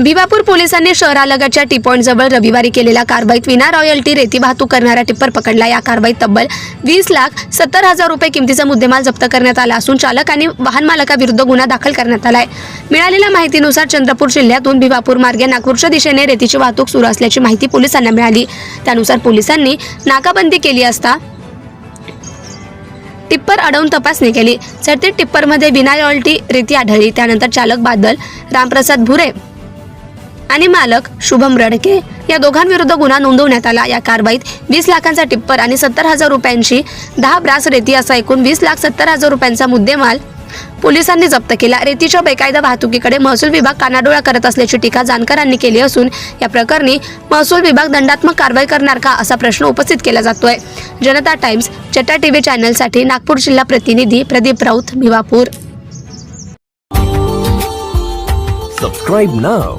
भिवापूर पोलिसांनी शहरालगतच्या T point जवळ रविवारी केलेल्या कारवाईत विना रॉयल्टी रेती वाहतूक करणारा टिप्पर पकडला. या कारवाईत तब्बल वीस लाख सत्तर हजार रुपये किमतीचा मुद्देमाल जप्त करण्यात आला असून चालक आणि वाहन मालकाविरुद्ध गुन्हा दाखल करण्यात आलाय. मिळालेल्या माहितीनुसार चंद्रपूर जिल्ह्यातून भिवापूर मार्गे नागपूरच्या दिशेने रेतीची वाहतूक सुरू असल्याची माहिती पोलिसांना मिळाली. त्यानुसार पोलिसांनी नाकाबंदी केली असता टिप्पर अडवून तपासणी केली. चढती टिप्परमध्ये विना रॉयल्टी रेती आढळली. त्यानंतर चालक बादल रामप्रसाद भुरे आणि मालक शुभम रडके या दोघांविरुद्ध गुन्हा नोंदवण्यात आला. या कारवाईत वीस लाखांचा टिप्पर आणि सत्तर हजार रुपयांची दहा ब्रास रेती असा एकूण वीस लाख सत्तर हजार रुपयांचा मुद्देमाल पोलिसांनी जप्त केला. रेतीच्या बेकायदा वाहतुकीकडे महसूल विभाग कानाडोळा करत असल्याची टीका जानकरांनी केली असून या प्रकरणी महसूल विभाग दंडात्मक कारवाई करणार का असा प्रश्न उपस्थित केला जातोय. जनता टाइम्स चटा टीव्ही चॅनलसाठी नागपूर जिल्हा प्रतिनिधी प्रदीप राऊत भिवापूर. सबस्क्राईब नाव